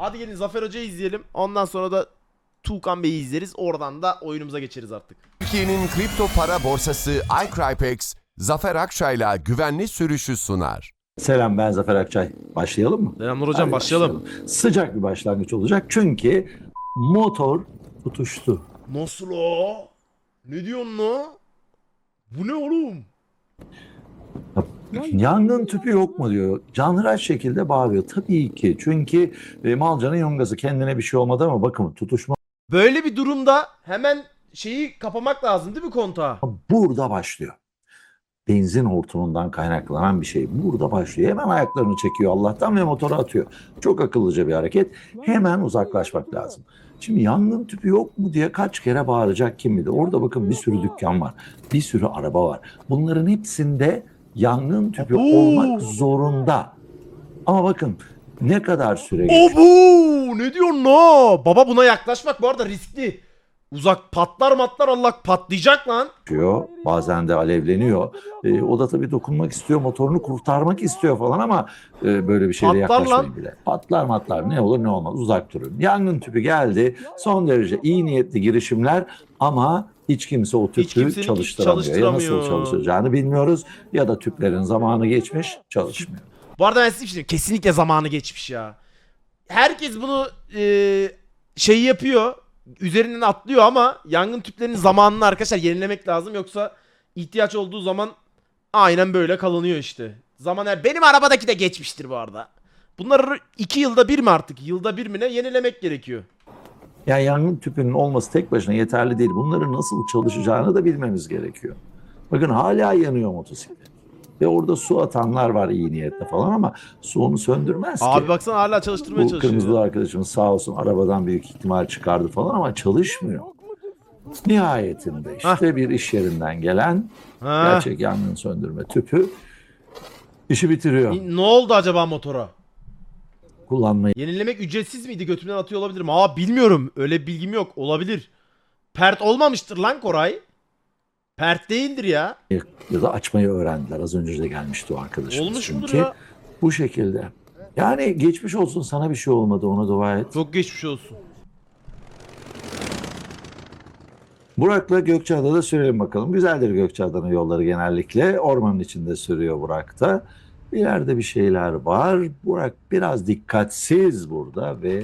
Hadi gelin Zafer Hoca'yı izleyelim. Ondan sonra da Tuğkan Bey'i izleriz. Oradan da oyunumuza geçeriz artık. Türkiye'nin kripto para borsası iCrypex, Zafer Akçay'la güvenli sürüşü sunar. Selam ben Zafer Akçay. Başlayalım mı? Selamlar hocam Hadi başlayalım. Sıcak bir başlangıç olacak çünkü motor tutuştu. Nasıl o? Ne diyorsun la? Bu ne oğlum? Yangın tüpü yok mu diyor. Canhıraş şekilde bağırıyor. Tabii ki çünkü e, Malcan'ın yongası kendine bir şey olmadı ama bakın tutuşma Böyle bir durumda hemen şeyi kapamak lazım değil mi kontağı? burada başlıyor. Benzin hortumundan kaynaklanan bir şey burada başlıyor. Hemen ayaklarını çekiyor Allah'tan ve motora atıyor. Çok akıllıca bir hareket. Hemen uzaklaşmak lazım. Şimdi yangın tüpü yok mu diye kaç kere bağıracak kim bilir. Orada bakın bir sürü dükkan var. Bir sürü araba var. Bunların hepsinde yangın tüpü Abo! olmak zorunda. Ama bakın ne kadar süre geçiyor. Obu! Ne diyorsun la? Baba buna yaklaşmak bu arada riskli. Uzak patlar matlar Allah patlayacak lan. çıkıyor. Bazen de alevleniyor. Ee, o da tabii dokunmak istiyor, motorunu kurtarmak istiyor falan ama e, böyle bir şeyle Patlar yaklaşmayın lan. bile. Patlar matlar ne olur ne olmaz uzak durun. Yangın tüpü geldi. Son derece iyi niyetli girişimler ama hiç kimse o tüpü kimsenin çalıştıramıyor. Ya çalıştıramıyor. nasıl çalışacağını bilmiyoruz ya da tüplerin zamanı geçmiş çalışmıyor. Bu arada ben size bir şey diyeyim. Kesinlikle zamanı geçmiş ya. Herkes bunu e, şey yapıyor. Üzerinden atlıyor ama yangın tüplerinin zamanını arkadaşlar yenilemek lazım. Yoksa ihtiyaç olduğu zaman aynen böyle kalınıyor işte. Zaman her benim arabadaki de geçmiştir bu arada. Bunları iki yılda bir mi artık? Yılda bir mi ne? Yenilemek gerekiyor. Yani yangın tüpünün olması tek başına yeterli değil. Bunların nasıl çalışacağını da bilmemiz gerekiyor. Bakın hala yanıyor motosiklet. Ve orada su atanlar var iyi niyetle falan ama su onu söndürmez ki. Abi baksana hala çalıştırmaya Bu çalışıyor. kırmızılı arkadaşımız sağ olsun arabadan büyük ihtimal çıkardı falan ama çalışmıyor. Nihayetinde işte bir iş yerinden gelen Ha. gerçek yangın söndürme tüpü işi bitiriyor. Ne oldu acaba motora? Kullanmayı Yenilemek ücretsiz miydi? Götümden atıyor olabilir mi? Aa bilmiyorum. Öyle bir bilgim yok. Olabilir. Pert olmamıştır lan Koray. Pert değildir ya. ya da açmayı öğrendiler. Az önce de gelmişti o arkadaşımız. Olmuş mudur çünkü. ya? Bu şekilde. Yani geçmiş olsun sana bir şey olmadı ona dua et. Çok geçmiş olsun. Burak'la Gökçeada'da da sürelim bakalım. Güzeldir Gökçeada'nın yolları genellikle. Ormanın içinde sürüyor Burak'ta. İleride bir şeyler var. Burak biraz dikkatsiz burada ve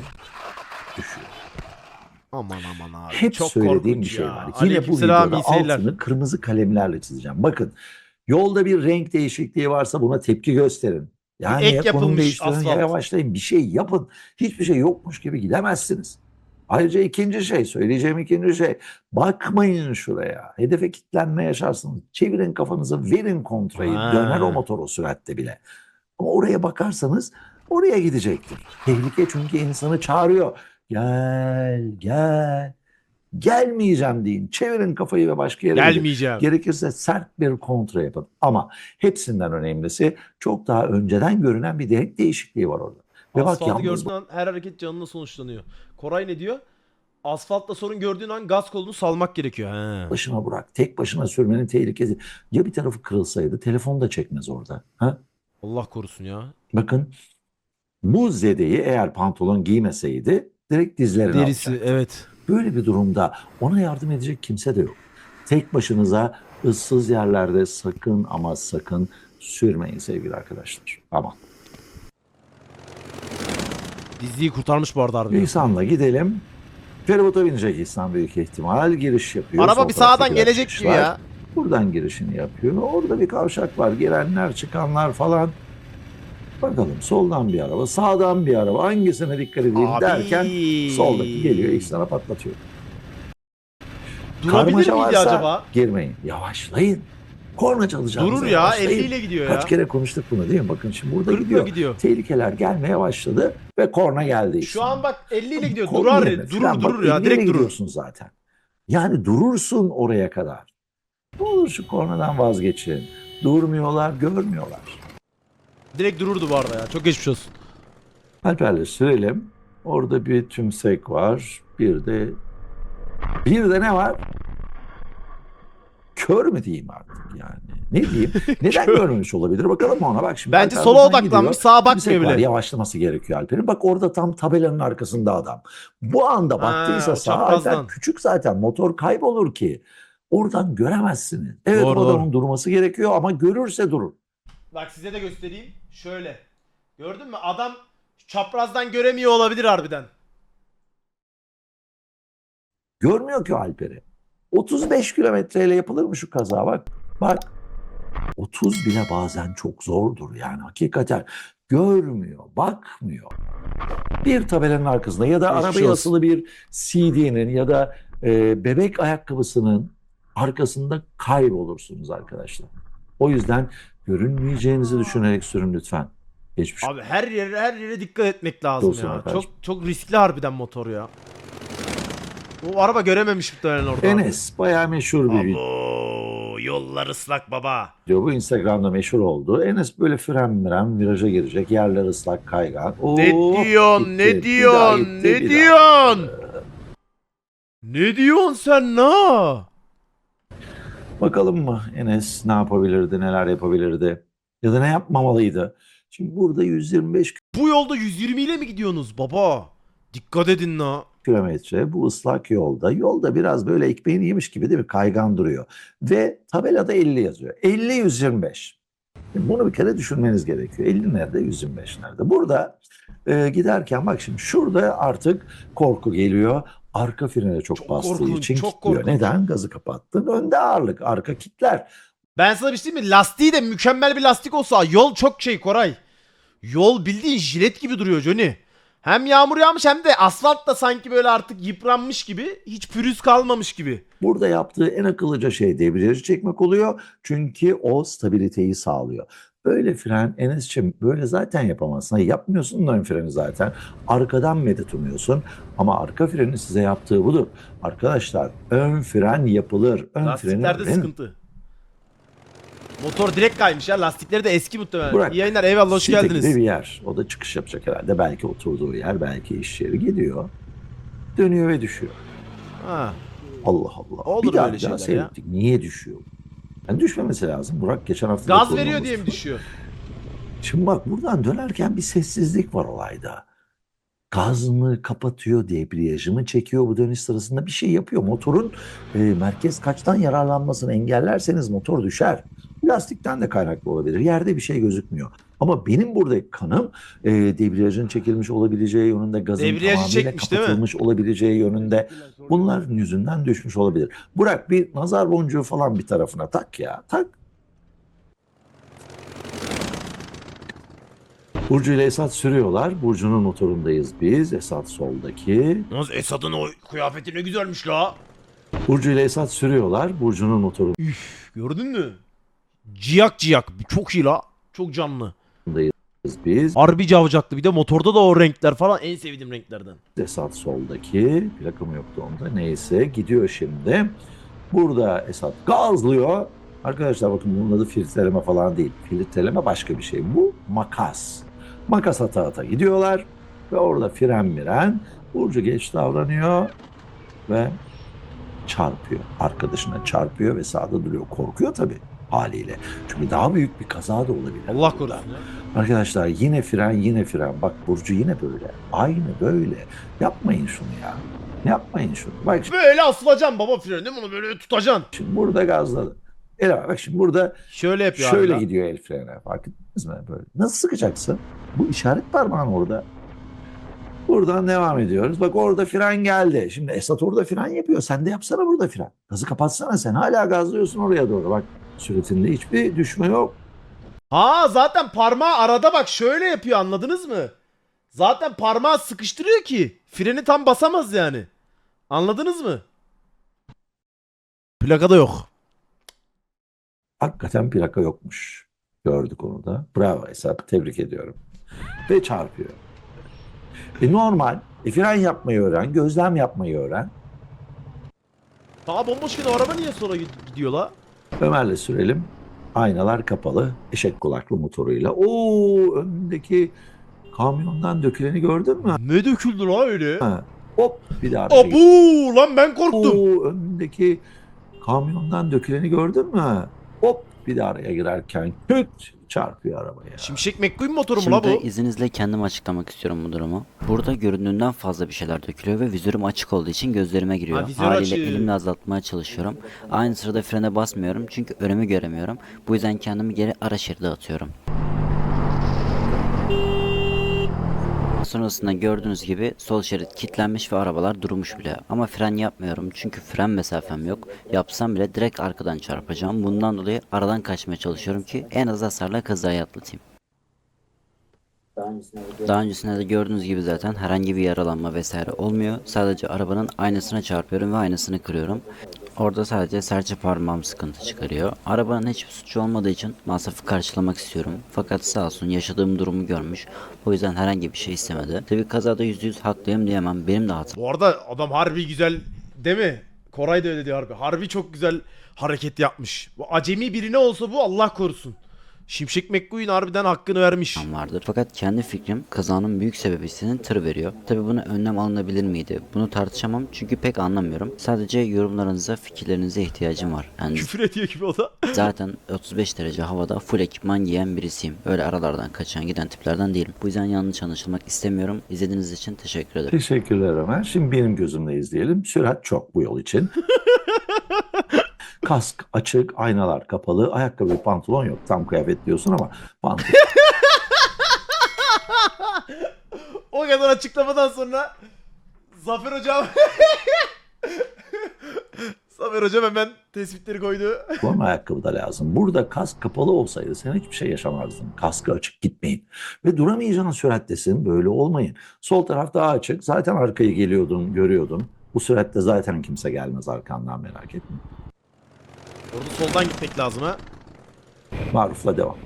düşüyor. Aman aman abi. Hep Çok söylediğim bir şey ya. var. Yine bu videoda altını kırmızı kalemlerle çizeceğim. Bakın yolda bir renk değişikliği varsa buna tepki gösterin. Yani ek konum yapılmış değiştirin asfalt. yavaşlayın bir şey yapın. Hiçbir şey yokmuş gibi gidemezsiniz. Ayrıca ikinci şey söyleyeceğim ikinci şey bakmayın şuraya. Hedefe kilitlenme yaşarsınız. Çevirin kafanızı verin kontrayı. Ha. Döner o motor o süratte bile. Ama oraya bakarsanız oraya gidecektir. Tehlike çünkü insanı çağırıyor. Gel gel. Gelmeyeceğim deyin. Çevirin kafayı ve başka yere gidin. Gelmeyeceğim. Gerekirse sert bir kontra yapın. Ama hepsinden önemlisi çok daha önceden görünen bir renk değişikliği var orada. Ve bak Asfaltı yalnız gördüğün an her hareket canına sonuçlanıyor. Koray ne diyor? Asfaltta sorun gördüğün an gaz kolunu salmak gerekiyor. He. başına bırak. Tek başına sürmenin tehlikesi. Ya bir tarafı kırılsaydı telefon da çekmez orada. Ha? Allah korusun ya. Bakın bu zedeyi eğer pantolon giymeseydi direkt dizlerine Derisi alacaktı. evet. Böyle bir durumda ona yardım edecek kimse de yok. Tek başınıza ıssız yerlerde sakın ama sakın sürmeyin sevgili arkadaşlar. Aman. Diziyi kurtarmış bu arada harbi. İhsan'la gidelim. Feribota binecek İhsan büyük ihtimal. Giriş yapıyor. Araba Sol bir sağdan gelecek gibi var. ya. Buradan girişini yapıyor. Orada bir kavşak var. Girenler çıkanlar falan. Bakalım soldan bir araba, sağdan bir araba. Hangisine dikkat edeyim Abi. derken soldaki geliyor. İhsan'a patlatıyor. Durabilir Karmaşa miydi varsa acaba? Girmeyin. Yavaşlayın. Korna çalacağınıza Durur ya. yavaşlayın. 50 ile gidiyor ya. Kaç kere konuştuk bunu değil mi? Bakın şimdi burada 40 ile gidiyor. gidiyor. Tehlikeler gelmeye başladı ve korna geldi. Şu an bak 50 ile gidiyor. Kol Durar, yerine durur durur Bak, ya. 50'ye Direkt durur. gidiyorsun zaten. Yani durursun oraya kadar. Ne olur şu kornadan vazgeçin. Durmuyorlar, görmüyorlar. Direkt dururdu bu arada ya. Çok geçmiş olsun. Alper'le sürelim. Orada bir tümsek var. Bir de bir de ne var? Kör mü diyeyim artık yani. Ne diyeyim? Neden görmemiş olabilir? Bakalım ona bak şimdi. Bence Alper sola buradan odaklanmış gidiyor. sağa Tümsek bakmıyor var, bile. Yavaşlaması gerekiyor Alper'in. Bak orada tam tabelanın arkasında adam. Bu anda baktıysa o sağa çaprazdan. Alper küçük zaten motor kaybolur ki. Oradan göremezsiniz. Evet Doğru, o adamın doğru. durması gerekiyor ama görürse durur. Bak size de göstereyim. Şöyle. Gördün mü? Adam çaprazdan göremiyor olabilir harbiden. Görmüyor ki Alper'i. 35 kilometreyle yapılır mı şu kaza bak. Bak 30 bile bazen çok zordur yani hakikaten. Görmüyor, bakmıyor. Bir tabelanın arkasında ya da Geçmiş arabaya olsun. asılı bir CD'nin ya da e, bebek ayakkabısının arkasında kaybolursunuz arkadaşlar. O yüzden görünmeyeceğinizi düşünerek sürün lütfen. Geçmiş Abi her yere her yere dikkat etmek lazım Olsun ya. arkadaşım. Çok çok riskli harbiden motor ya. O araba görememiş muhtemelen orada. Enes bayağı meşhur bir video. Yollar ıslak baba. Bu Instagram'da meşhur oldu. Enes böyle fren miren viraja girecek. Yerler ıslak kaygan. Ne Oo, diyorsun? gitti. Ne diyorsun? gitti, Ne diyorsun? Ne diyorsun sen ne? Bakalım mı Enes ne yapabilirdi, neler yapabilirdi? Ya da ne yapmamalıydı? Şimdi burada 125 Bu yolda 120 ile mi gidiyorsunuz baba? Dikkat edin la. kilometre bu ıslak yolda. Yolda biraz böyle ekmeğini yemiş gibi değil mi? Kaygan duruyor. Ve tabelada 50 yazıyor. 50 125. Şimdi bunu bir kere düşünmeniz gerekiyor. 50 nerede, 125 nerede? Burada e, giderken bak şimdi şurada artık korku geliyor. Arka frene çok, Çok bastığı korkunç, için çok kilitliyor. korkunç. Neden? Gazı kapattın. Önde ağırlık, arka kitler. Ben sana bir şey mi? Lastiği de mükemmel bir lastik olsa yol çok şey Koray. Yol bildiğin jilet gibi duruyor Johnny. Hem yağmur yağmış hem de asfalt da sanki böyle artık yıpranmış gibi. Hiç pürüz kalmamış gibi. Burada yaptığı en akıllıca şey debriyajı çekmek oluyor. Çünkü o stabiliteyi sağlıyor. Böyle fren Enes'ciğim böyle zaten yapamazsın. Yapmıyorsun da ön freni zaten. Arkadan medet umuyorsun. Ama arka frenin size yaptığı budur. Arkadaşlar ön fren yapılır. Ön Lastiklerde freni sıkıntı. Motor direkt kaymış ya. Lastikleri de eski muhtemelen. Burak, İyi yayınlar eyvallah hoş site geldiniz. bir yer. O da çıkış yapacak herhalde. Belki oturduğu yer, belki iş yeri gidiyor. Dönüyor ve düşüyor. Ha. Allah Allah. Olur bir daha böyle bir daha şeyler ya. Niye düşüyor? Yani düşmemesi lazım. Burak geçen hafta da Gaz veriyor diye mi düşüyor? Şimdi bak buradan dönerken bir sessizlik var olayda. Gaz mı kapatıyor, debriyajı mı çekiyor bu dönüş sırasında bir şey yapıyor. Motorun e, merkez kaçtan yararlanmasını engellerseniz motor düşer. Lastikten de kaynaklı olabilir. Yerde bir şey gözükmüyor. Ama benim burada kanım e, debriyajın çekilmiş olabileceği yönünde, gazın Debriyajı tamamıyla çekmiş, değil mi? kapatılmış olabileceği yönünde. Bunların yüzünden düşmüş olabilir. Burak bir nazar boncuğu falan bir tarafına tak ya. Tak. Burcu ile Esat sürüyorlar. Burcu'nun motorundayız biz. Esat soldaki. Yalnız Esad'ın o kıyafeti ne güzelmiş la. Burcu ile Esat sürüyorlar. Burcu'nun motorundayız Üf gördün mü? Ciyak ciyak. Çok iyi la. Çok canlı. Biz. Harbi cavcaklı. Bir de motorda da o renkler falan en sevdiğim renklerden. Esat soldaki. Plakam yoktu onda. Neyse gidiyor şimdi. Burada Esat gazlıyor. Arkadaşlar bakın bunun adı filtreleme falan değil. Filtreleme başka bir şey. Bu makas. Makas ata ata gidiyorlar. Ve orada fren miren. Burcu geç davranıyor. Ve çarpıyor. Arkadaşına çarpıyor ve sağda duruyor. Korkuyor tabii haliyle. Çünkü daha büyük bir kaza da olabilir. Allah korusun. Arkadaşlar yine fren yine fren. Bak Burcu yine böyle. Aynı böyle. Yapmayın şunu ya. Yapmayın şunu. Bak Böyle asılacaksın baba freni değil mi? Onu böyle tutacaksın. şimdi burada gazladı. El bak şimdi burada Şöyle yapıyor şöyle abi. gidiyor el frene. Fark ettiniz mi? Böyle. Nasıl sıkacaksın? Bu işaret parmağın orada. Buradan devam ediyoruz. Bak orada fren geldi. Şimdi Esat orada fren yapıyor. Sen de yapsana burada fren. Gazı kapatsana sen. Hala gazlıyorsun oraya doğru. Bak süretinde hiçbir düşme yok. Ha zaten parmağı arada bak şöyle yapıyor anladınız mı? Zaten parmağı sıkıştırıyor ki freni tam basamaz yani. Anladınız mı? Plakada yok. Hakikaten plaka yokmuş. Gördük onu da. Bravo Esat. Tebrik ediyorum. Ve çarpıyor. E normal. E fren yapmayı öğren. Gözlem yapmayı öğren. Daha bomboşken o araba niye sola gid- gidiyor la? Ömer'le sürelim. Aynalar kapalı. Eşek kulaklı motoruyla. Oo öndeki kamyondan döküleni gördün mü? Ne döküldü la öyle? Ha. Hop bir daha bir şey. Abu lan ben korktum. Oo öndeki kamyondan döküleni gördün mü? Hop Bir de araya girerken küt çarpıyor arabaya. Şimşek McQueen motoru mu la Şimdi bu? izninizle kendim açıklamak istiyorum bu durumu. Burada göründüğünden fazla bir şeyler dökülüyor ve vizörüm açık olduğu için gözlerime giriyor. Ha, vizör Haliyle açık. elimle azaltmaya çalışıyorum. Aynı sırada frene basmıyorum çünkü önümü göremiyorum. Bu yüzden kendimi geri ara şeride atıyorum. Sonrasında gördüğünüz gibi sol şerit kilitlenmiş ve arabalar durmuş bile. Ama fren yapmıyorum çünkü fren mesafem yok. Yapsam bile direkt arkadan çarpacağım. Bundan dolayı aradan kaçmaya çalışıyorum ki en az hasarla kazayı atlatayım. Daha öncesinde de gördüğünüz gibi zaten herhangi bir yaralanma vesaire olmuyor. Sadece arabanın aynasına çarpıyorum ve aynasını kırıyorum. Orada sadece serçe parmağım sıkıntı çıkarıyor. Arabanın hiçbir suçu olmadığı için masrafı karşılamak istiyorum. Fakat sağ olsun yaşadığım durumu görmüş. O yüzden herhangi bir şey istemedi. Tabi kazada %100 haklıyım diyemem. Benim de hatam. Bu arada adam harbi güzel değil mi? Koray da öyle diyor harbi. Harbi çok güzel hareket yapmış. Bu acemi birine olsa bu Allah korusun. Şimşek McQueen harbiden hakkını vermiş. vardır. Fakat kendi fikrim kazanın büyük sebebisinin tır veriyor. Tabi buna önlem alınabilir miydi? Bunu tartışamam çünkü pek anlamıyorum. Sadece yorumlarınıza, fikirlerinize ihtiyacım var. Yani Küfür ediyor gibi o da. zaten 35 derece havada full ekipman giyen birisiyim. Öyle aralardan kaçan giden tiplerden değilim. Bu yüzden yanlış anlaşılmak istemiyorum. İzlediğiniz için teşekkür ederim. Teşekkürler Ömer. Şimdi benim gözümle izleyelim. Sürat çok bu yol için. Kask açık, aynalar kapalı, ayakkabı, pantolon yok. Tam kıyafet diyorsun ama pantolon. O kadar açıklamadan sonra Zafer hocam Zafer hocam hemen tespitleri koydu. Pantolon ayakkabı da lazım. Burada kask kapalı olsaydı sen hiçbir şey yaşamazdın. Kaskı açık gitmeyin. Ve duramayacağın sürattesin. Böyle olmayın. Sol taraf daha açık. Zaten arkayı geliyordun, görüyordun. Bu süratte zaten kimse gelmez arkandan merak etme. Orada soldan gitmek lazım ha. Maruf'la devam.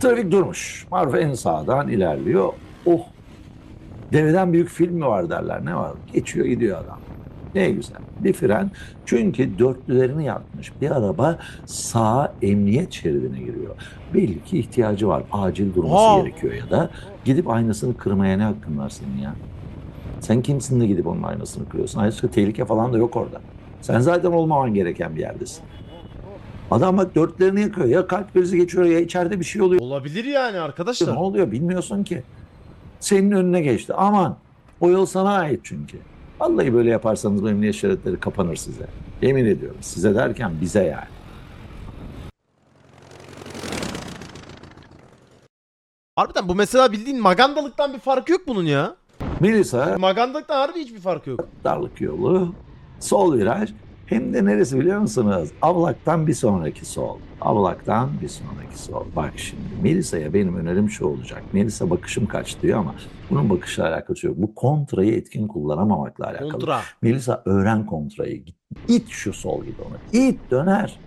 Trafik durmuş. Maruf en sağdan ilerliyor. Oh! Deveden büyük film mi var derler. Ne var? Geçiyor gidiyor adam. Ne güzel. Bir fren. Çünkü dörtlülerini yapmış. Bir araba sağ emniyet şeridine giriyor. Belli ki ihtiyacı var. Acil durması Aa! gerekiyor ya da gidip aynasını kırmaya ne hakkın var senin ya? Sen kimsin de gidip onun aynasını kırıyorsun? Ayrıca tehlike falan da yok orada. Sen zaten olmaman gereken bir yerdesin. Adam bak dörtlerini yakıyor. Ya kalp krizi geçiyor ya içeride bir şey oluyor. Olabilir yani Ne arkadaşlar. oluyor bilmiyorsun ki. Senin önüne geçti. Aman o yol sana ait çünkü. Vallahi böyle yaparsanız bu emniyet şeritleri kapanır size. Yemin ediyorum size derken bize yani. Harbiden bu mesela bildiğin magandalıktan bir farkı yok bunun ya. Melisa Magandalıktan harbi hiçbir farkı yok. darlık yolu sol viraj hem de neresi biliyor musunuz? Avlaktan bir sonraki sol. Avlaktan bir sonraki sol. Bak şimdi Melisa'ya benim önerim şu olacak. Melisa bakışım kaç diyor ama bunun bakışla alakası yok. Bu kontrayı etkin kullanamamakla alakalı. Kontra. Melisa öğren kontrayı. İt şu sol gibi onu. İt döner.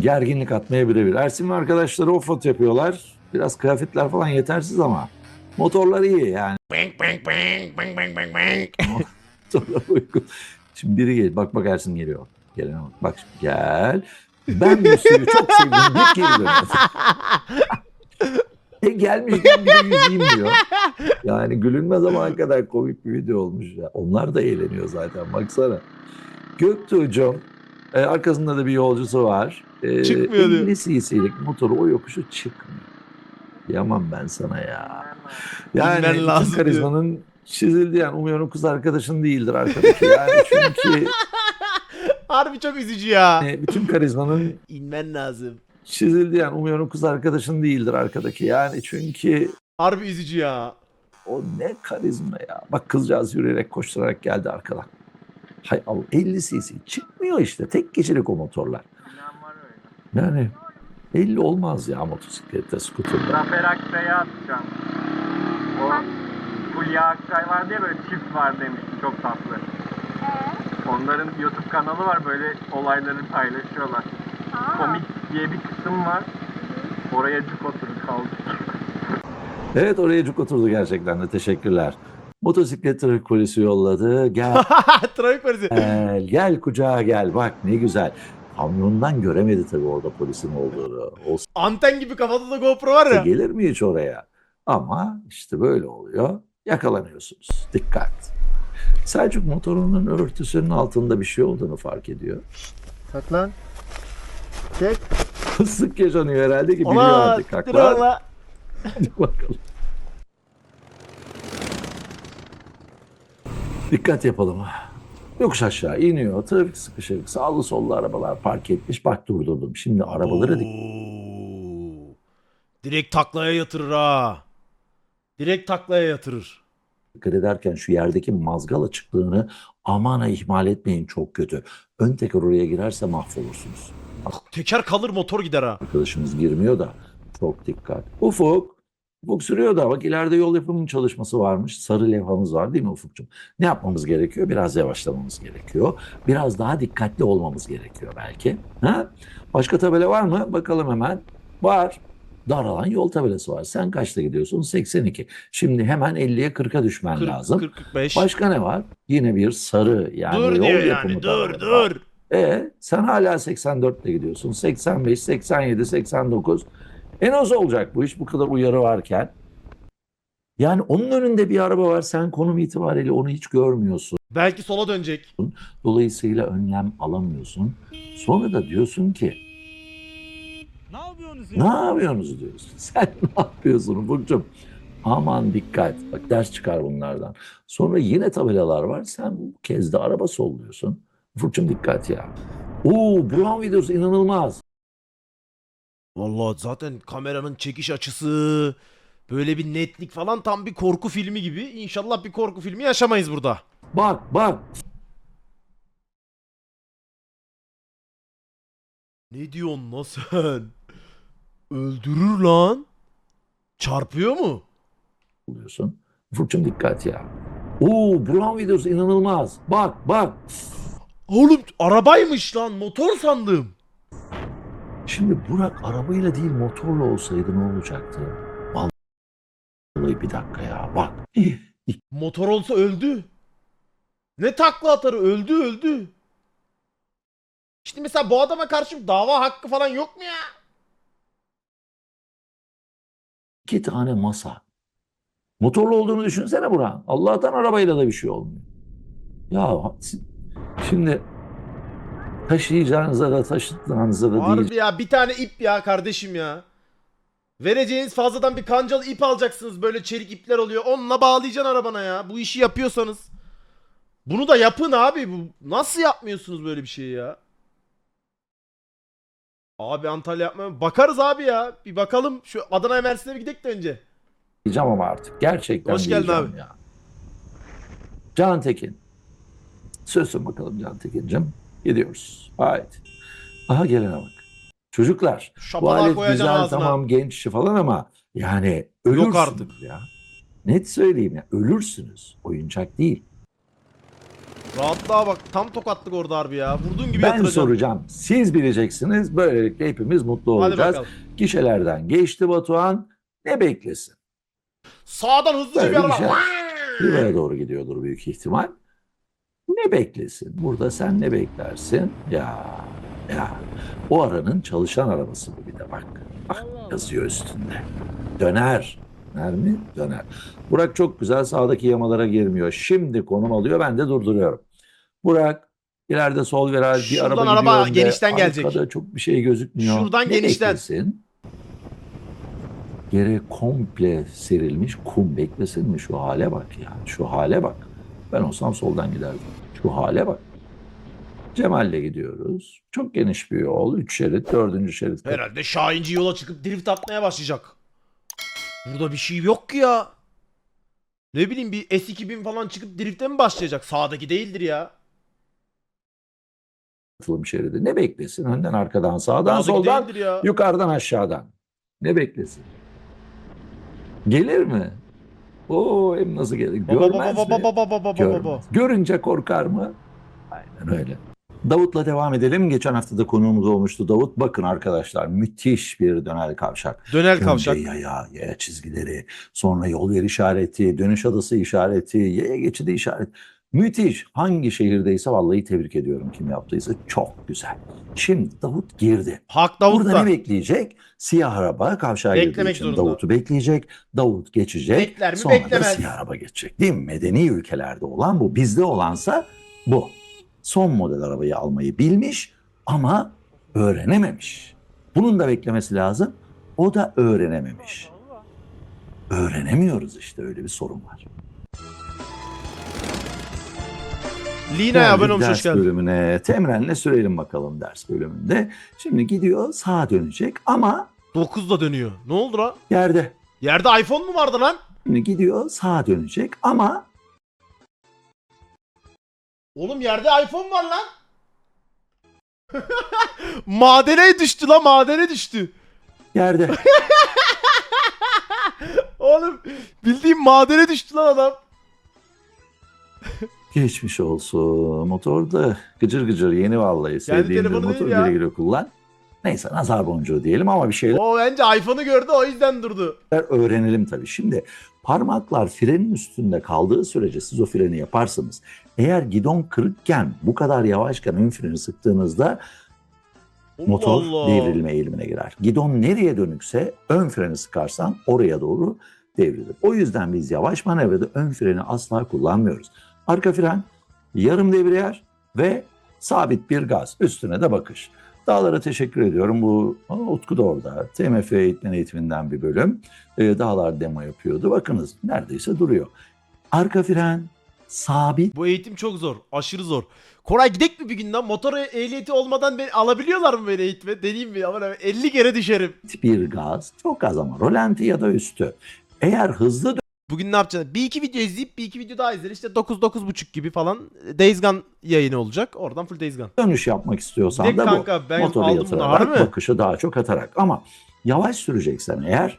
Gerginlik atmaya birebir. Ersin ve arkadaşları offroad yapıyorlar. Biraz kıyafetler falan yetersiz ama motorlar iyi yani. Motorlar uygun. Şimdi biri gel. Bak bak Ersin geliyor. Gelene bak. Bak şimdi gel. Ben bu suyu çok sevdim. Bir geri dönüyor. E gelmişken bir de yüzeyim diyor. Yani gülünmez ama kadar komik bir video olmuş ya. Onlar da eğleniyor zaten baksana. Göktuğ'cum e, arkasında da bir yolcusu var. E, Çıkmıyor diyor. 50 cc'lik motoru o yokuşu çıkmıyor. Yaman ben sana ya. Yani bütün lazım diyor. karizmanın çizildi yani umuyorum kız arkadaşın değildir arkadaşı. Yani çünkü Harbi çok üzücü ya. bütün karizmanın İnmen lazım. çizildi yani umuyorum kız arkadaşın değildir arkadaki. Yani çünkü Harbi üzücü ya. O ne karizma ya. Bak kızcağız yürüyerek koşturarak geldi arkadan. Hay Allah 50 cc çıkmıyor işte. Tek kişilik o motorlar. Yani 50 olmaz ya motosiklette, skuterda. Zafer Aksay'a atacağım. O Fulya Aksay vardı ya böyle çift var demişti çok tatlı. Onların YouTube kanalı var böyle olayları paylaşıyorlar. Komik diye bir kısım var. Oraya cuk oturup kaldık. Evet oraya cuk oturdu gerçekten de teşekkürler. Motosiklet trafik polisi yolladı. Gel Trafik polisi. gel, gel kucağa gel. Bak ne güzel. Kamyondan göremedi tabii orada polisin olduğunu. Olsa Anten gibi kafada da GoPro var ya. gelir mi hiç oraya? Ama işte böyle oluyor. Yakalanıyorsunuz. Dikkat. Selçuk motorunun örtüsünün altında bir şey olduğunu fark ediyor. Kalk lan. Çek. Sık yaşanıyor herhalde ki biliyor Ona artık. Haklar. ola. Hadi bakalım. Dikkat yapalım. Yokuş aşağı iniyor. Trafik sıkışık. Sağlı sollu arabalar park etmiş. Bak durdurdum. Şimdi arabaları dik- Oo. Direkt taklaya yatırır ha. Direkt taklaya yatırır. dikkat ederken şu yerdeki mazgal açıklığını aman ha ihmal etmeyin çok kötü. Ön teker oraya girerse mahvolursunuz. Teker kalır motor gider ha. Arkadaşımız girmiyor da çok dikkat. Ufuk. Ufuk sürüyor da bak ileride yol yapımının çalışması varmış. Sarı levhamız var değil mi Ufukcuğum? Ne yapmamız gerekiyor? Biraz yavaşlamamız gerekiyor. Biraz daha dikkatli olmamız gerekiyor belki. Ha? Başka tabela var mı? Bakalım hemen. Var. Daralan yol tabelası var. Sen kaçta gidiyorsun? 82. Şimdi hemen 50'ye 40'a düşmen 40, lazım. 40 45. Başka ne var? Yine bir sarı yani dur yol diyor yapımı yani. Dur tabelası var. dur. E sen hala 84 ile gidiyorsun. 85, 87, 89. En az olacak bu iş bu kadar uyarı varken. Yani onun önünde bir araba var. Sen konum itibariyle onu hiç görmüyorsun. Belki sola dönecek. Dolayısıyla önlem alamıyorsun. Sonra da diyorsun ki Ne yapıyorsunuz ne yapıyorsunuz diyorsun. Sen ne yapıyorsun Ufukcuğum? Aman dikkat. Bak ders çıkar bunlardan. Sonra yine tabelalar var. Sen bu kez de araba solluyorsun. Ufukcuğum dikkat ya. Oo Brown videosu inanılmaz. Vallahi zaten kameranın çekiş açısı böyle bir netlik falan tam bir korku filmi gibi. İnşallah bir korku filmi yaşamayız burada. Bak bak. Ne diyorsun lan sen? Öldürür lan. Çarpıyor mu? oluyorsun. Ufukcuğum dikkat ya. Oo Brown videosu inanılmaz. Bak bak. Oğlum arabaymış lan motor sandım. Şimdi Burak arabayla değil motorla olsaydı ne olacaktı? Vallahi bir dakika ya bak. Motor olsa öldü. Ne takla atarı öldü öldü. İşte mesela bu adama karşı dava hakkı falan yok mu ya? İki tane masa. Motorlu olduğunu düşünsene Burak. Allah'tan arabayla da bir şey olmuyor. Ya şimdi taşıyacağınıza da taşıtacağınıza da değil. Harbi ya bir tane ip ya kardeşim ya. Vereceğiniz fazladan bir kancalı ip alacaksınız böyle çelik ipler oluyor. Onunla bağlayacaksın arabana ya. Bu işi yapıyorsanız. Bunu da yapın abi. Bu, nasıl yapmıyorsunuz böyle bir şeyi ya? Abi Antalya yapma. Bakarız abi ya. Bir bakalım. Şu Adana Mersin'e bir gidelim de önce. diyeceğim ama artık. Gerçekten Hoş geldin diyeceğim abi. ya. Can Tekin. Sözsün bakalım Can Tekin'cim. Gidiyoruz. Haydi. Aha gelene bak. Çocuklar bu Şapalağı alet koyacaksın güzel ağzına. tamam genç falan ama yani ölürsünüz artık. ya. Net söyleyeyim ya ölürsünüz. Oyuncak değil. Rahatlığa bak. Tam tokatlık orada harbi ya. Vurduğun gibi ben yatıracaksın. soracağım. Siz bileceksiniz. Böylelikle hepimiz mutlu Hadi olacağız. bakalım. Gişelerden geçti Batuhan. Ne beklesin? Sağdan hızlıca Böyle bir araba. güzel. Riva'ya doğru gidiyordur büyük ihtimal. Ne beklesin? Burada sen ne beklersin? Ya ya o aranın çalışan arabası bu bir de bak. Bak yazıyor üstünde. Döner. Döner mi? Döner. Burak çok güzel sağdaki yamalara girmiyor. Şimdi konum alıyor ben de durduruyorum. Burak ileride sol viraj bir Şuradan araba araba gidiyor önde. genişten gelecek. Arkada çok bir şey gözükmüyor. Şuradan ne genişten. Beklesin? Yere komple serilmiş kum beklesin mi? Şu hale bak ya. Şu hale bak. Ben olsam soldan giderdim. Şu hale bak. Cemal'le gidiyoruz. Çok geniş bir yol. Üç şerit, dördüncü şerit. Herhalde Şahinci yola çıkıp drift atmaya başlayacak. Burada bir şey yok ki ya. Ne bileyim bir S2000 falan çıkıp drift'e mi başlayacak? Sağdaki değildir ya. katılım şeridi. Ne beklesin? Önden, arkadan, sağdan, Sağdaki soldan, değildir ya. yukarıdan, aşağıdan. Ne beklesin? Gelir mi? Oo hem nasıl gelir? Görmez mi? Görmez. Görünce korkar mı? Aynen öyle. Davut'la devam edelim. Geçen hafta da konuğumuz olmuştu Davut. Bakın arkadaşlar müthiş bir dönel kavşak. Dönel Önce kavşak. yaya, yaya çizgileri, sonra yol yer işareti, dönüş adası işareti, yaya geçidi işareti. Müthiş. Hangi şehirdeyse vallahi tebrik ediyorum kim yaptıysa. Çok güzel. Şimdi Davut girdi. Hak Burada Davut'ta. ne bekleyecek? Siyah araba kavşağa girdiği Beklemek için zorunda. Davut'u bekleyecek. Davut geçecek. Bekler mi? sonra Beklemez. da siyah araba geçecek. Değil mi? Medeni ülkelerde olan bu. Bizde olansa bu. Son model arabayı almayı bilmiş ama öğrenememiş. Bunun da beklemesi lazım. O da öğrenememiş. Öğrenemiyoruz işte öyle bir sorun var. Lina'ya abone Geldik olmuş hoş ders geldin. bölümüne. Temren'le sürelim bakalım ders bölümünde. Şimdi gidiyor sağa dönecek ama 9'da dönüyor. Ne oldu lan? yerde. Yerde iPhone mu vardı lan? Şimdi gidiyor sağa dönecek ama Oğlum yerde iPhone var lan. madene düştü lan madene düştü. yerde. Oğlum bildiğim madene düştü lan adam. Geçmiş olsun. Motor da gıcır gıcır yeni vallahi. Telefonu motor ya. güle güle kullan. Neyse nazar boncuğu diyelim ama bir şeyler O bence iPhone'u gördü o yüzden durdu. öğrenelim tabii. Şimdi parmaklar frenin üstünde kaldığı sürece siz o freni yaparsınız. Eğer gidon kırıkken bu kadar yavaşken ön freni sıktığınızda motor Allah Allah. devrilme eğilimine girer. Gidon nereye dönükse ön freni sıkarsan oraya doğru devrilir. O yüzden biz yavaş manevrada ön freni asla kullanmıyoruz. Arka fren, yarım debriyaj ve sabit bir gaz. Üstüne de bakış. Dağlara teşekkür ediyorum. Bu Utku da orada. TMF eğitmen eğitiminden bir bölüm. Ee, dağlar demo yapıyordu. Bakınız neredeyse duruyor. Arka fren, sabit Bu eğitim çok zor. Aşırı zor. Koray gidek mi bir gün lan? Motor ehliyeti olmadan beni alabiliyorlar mı beni eğitime? Deneyeyim mi? Ama 50 kere düşerim. bir gaz. Çok az ama rolanti ya da üstü. Eğer hızlı Bugün ne yapacaksın? Bir iki video izleyip bir iki video daha izler. İşte 9-9.5 gibi falan Days Gone yayını olacak. Oradan full Days Gone. dönüş yapmak istiyorsan de da bu. kanka ben Motoru aldım bunu yatırarak, mi? bakışı daha çok atarak. Ama yavaş süreceksen eğer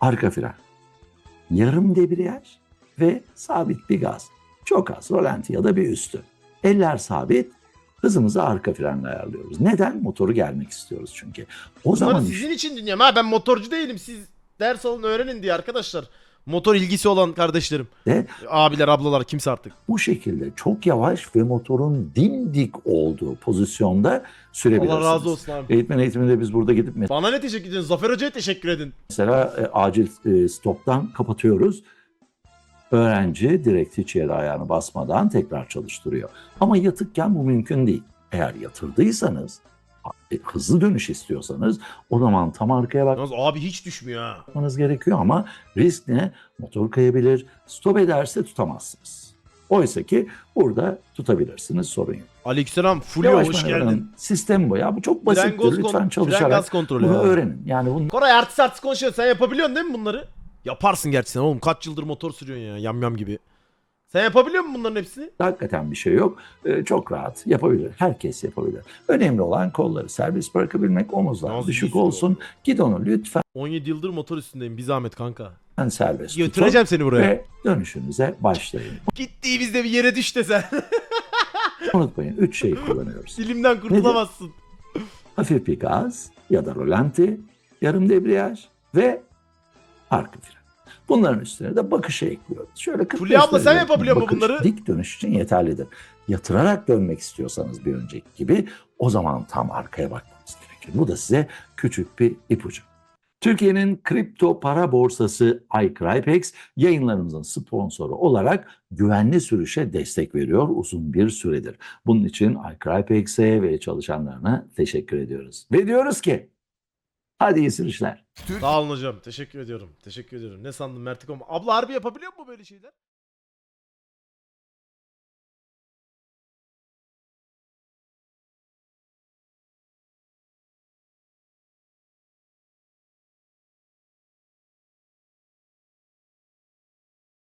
arka fren, yarım debriyaj ve sabit bir gaz. Çok az rolanti ya da bir üstü. Eller sabit, hızımızı arka frenle ayarlıyoruz. Neden? Motoru gelmek istiyoruz çünkü. O Bunları zaman sizin için dinliyorum ha. Ben motorcu değilim. Siz ders alın öğrenin diye arkadaşlar. Motor ilgisi olan kardeşlerim. işte Abiler, ablalar kimse artık. bu şekilde çok yavaş ve motorun dimdik olduğu pozisyonda sürebilirsiniz. Allah razı olsun abi. Eğitmen eğitiminde biz burada gidip Bana ne teşekkür ediyorsun? Zafer Hoca'ya teşekkür edin. Mesela e, acil e, stoptan kapatıyoruz. Öğrenci direkt hiç yere ayağını basmadan tekrar çalıştırıyor. Ama yatıkken bu mümkün değil. Eğer yatırdıysanız, e, hızlı dönüş istiyorsanız o zaman tam arkaya Yalnız abi hiç düşmüyor ha. bakmanız gerekiyor ama risk ne? Motor kayabilir, stop ederse tutamazsınız. Oysa ki burada tutabilirsiniz sorun yok. Aleykümselam. Fulya Yavaş hoş manevranın geldin. Sistem bu ya. Bu çok Fren basittir. gaz, Lütfen kon- fren çalışarak gaz kontrolü. bunu ha. öğrenin. Yani bunu Koray artist artist konuşuyor. Sen yapabiliyorsun değil mi bunları? Yaparsın gerçi sen oğlum. Kaç yıldır motor sürüyorsun ya. Yam yam gibi. Sen yapabiliyor musun bunların hepsini? Hakikaten bir şey yok. Ee, çok rahat yapabilir. Herkes yapabilir. Önemli olan kolları serbest bırakabilmek, omuzlar Nasıl düşük istiyor? olsun. Gidonu lütfen 17 yıldır motor üstündeyim. Bir zahmet kanka. serbest tutun Götüreceğim seni buraya. ve dönüşünüze başlayın. Gittiğimizde bir yere düş de sen. Unutmayın üç şey kullanıyoruz. Dilimden kurtulamazsın. Hafif bir gaz ya da rolanti, yarım debriyaj ve arka fren. Bunların üstüne de bakışı ekliyoruz. Şöyle 45 Fulya abla sen yapabiliyor bakış bunları? Dik dönüş için yeterlidir. Yatırarak dönmek istiyorsanız bir önceki gibi o zaman tam arkaya bakmanız gerekir. Bu da size küçük bir ipucu. Türkiye'nin kripto para borsası iCrypex yayınlarımızın sponsoru olarak güvenli sürüşe destek veriyor uzun bir süredir. Bunun için iCrypex'e ve çalışanlarına teşekkür ediyoruz. Ve diyoruz ki hadi iyi sürüşler. Sağ olun hocam. Teşekkür ediyorum. Teşekkür ediyorum. Ne sandın Mertikom? Abla harbi yapabiliyor mu böyle şeyler?